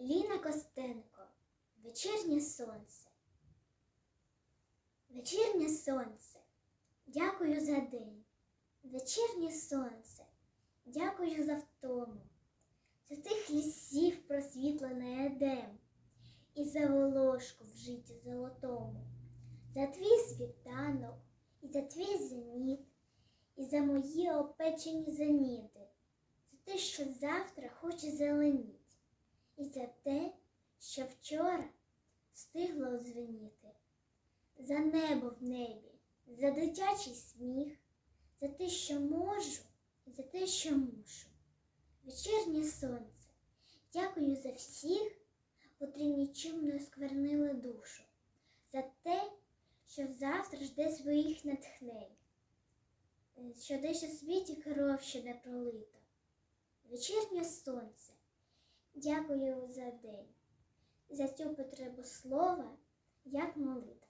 Ліна Костенко, вечірнє сонце. Вечірнє сонце, дякую за день. Вечірнє сонце, дякую за втому, за тих лісів просвітлений едем, і за волошку в житті золотому, за твій світанок, і за твій зеніт, і за мої опечені зеніти, за те, що завтра хоче зеленіть і за те, що вчора встигло озвеніти, за небо в небі, за дитячий сміх, за те, що можу, і за те, що мушу. Вечірнє сонце, дякую за всіх, котрі нічим не осквернили душу, за те, що завтра жде своїх натхнень, е, що десь у світі кров ще не пролита. Вечірнє сонце. Дякую за день, за цю потребу слова, як молитва.